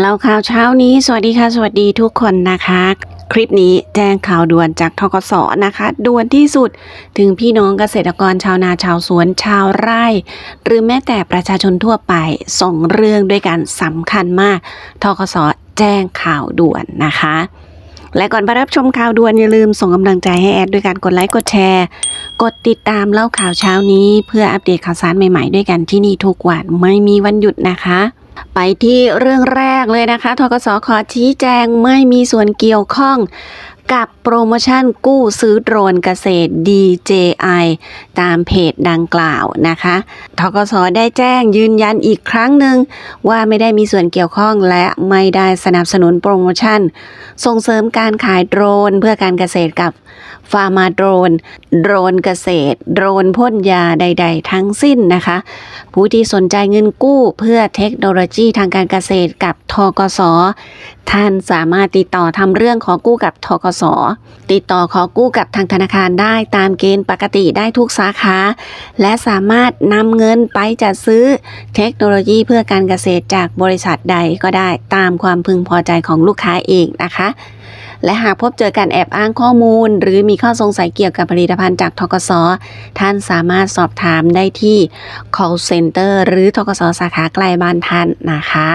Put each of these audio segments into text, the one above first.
แล้วข่าวเช้านี้ สวัสดีค่ะ สวัสดีทุกคนนะคะ คลิปนี้แจ้งข่าวด่วนจากทกสนะคะด่วนที่สุดถึงพี่น้องเกษตรกรชาวนาชาวสวนชาวไร่ หรือแม้แต่ประชาชนทั่วไปส่งเรื่องด้วยกันสำคัญมากทกสแจ้งข่าวด่วนนะคะและก่อนไปรับชมข่าวด่วนอย่าลืมส่งกำลังใจให้แอดด้วยการกดไลค์กดแชร์ กดติดตามเล่าข่าวเช้านี้ เพื่ออัปเดตข่าวสารใหม่ๆด้วยกันที่นี่ทุกวันไม่มีวันหยุดนะคะ ไปที่เรื่องแรกเลยนะคะทกสขอชี้แจงไม่มีส่วนเกี่ยวข้อง กับโปรโมชั่นกู้ซื้อโดรนเกษตร DJI ตามเพจดังกล่าวนะคะทกสได้แจ้งยืนยันอีกครั้งหนึ่งว่าไม่ได้มีส่วนเกี่ยวข้องและไม่ได้สนับสนุนโปรโมชั่น ส่งเสริมการขายโดรนเพื่อการเกษตรกับฟาร์มาโดรน โดรนเกษตร โดรนพ่นยาใด ๆ ทั้งสิ้นนะคะ ผู้ที่สนใจเงินกู้เพื่อเทคโนโลยีทางการเกษตรกับ ทกส ท่านสามารถติดต่อทำเรื่องขอกู้กับทกส ติดต่อขอกู้กับทางธนาคารได้ตามเกณฑ์ปกติได้ทุกสาขา และสามารถนำเงินไปจัดซื้อเทคโนโลยีเพื่อการเกษตรจากบริษัทใดก็ได้ตามความพึงพอใจของลูกค้าเองนะคะและหากพบเจอการแอบอ้างข้อมูล หรือมีข้อสงสัยเกี่ยวกับผลิตภัณฑ์จากทกส ท่านสามารถสอบถามได้ที่ call center หรือทกส สาขาใกล้บ้านท่านนะคะ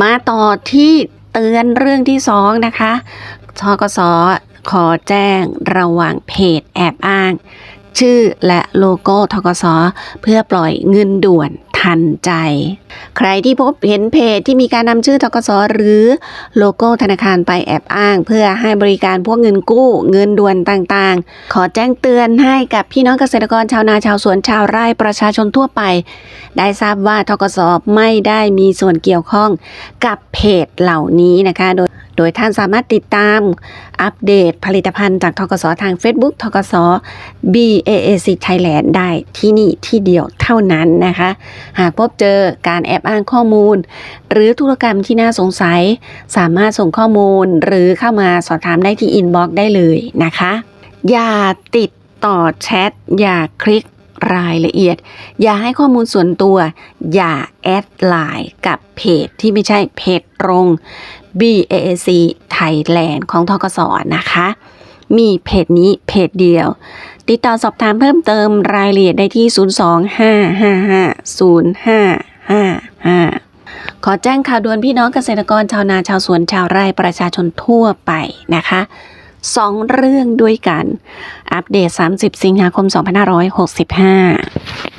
มาต่อที่เตือนเรื่องที่สองนะคะทกสขอแจ้งระหว่างเพจแอบอ้าง ชื่อและโลโก้ทกสเพื่อปล่อยเงินด่วนทันใจ ใครที่พบเห็นเพจที่มีการนำชื่อทกสหรือโลโก้ธนาคารไปแอบอ้าง เพื่อให้บริการพวกเงินกู้เงินด่วนต่างๆ ขอแจ้งเตือนให้กับพี่น้องเกษตรกรชาวนาชาวสวนชาวไร่ประชาชนทั่วไป ได้ทราบว่าทกสไม่ได้มีส่วนเกี่ยวข้องกับเพจเหล่านี้นะคะโดย โดยท่านสามารถติดตามอัปเดตผลิตภัณฑ์จากทกสทาง Facebook ทกส BAAC Thailand ได้ที่นี่ที่เดียวเท่านั้นนะคะ หากพบเจอการแอบอ้างข้อมูล หรือธุรกรรมที่น่าสงสัย สามารถส่งข้อมูลหรือเข้ามาสอบถามได้ที่อินบ็อกซ์ได้เลยนะคะ อย่าติดต่อแชทอย่าคลิก รายละเอียด อย่าให้ข้อมูลส่วนตัว อย่าแอดไลน์กับเพจที่ไม่ใช่เพจตรง BAC Thailand ของทกสนะคะ มีเพจนี้เพจเดียว ติดต่อสอบถามเพิ่มเติมรายละเอียดได้ที่ 025550555ขอแจ้งข่าวด่วนพี่น้องเกษตรกรชาวนาชาวสวนชาวไร่ประชาชนทั่วไปนะคะ 2 เรื่องด้วยกัน อัปเดต 30 สิงหาคม 2565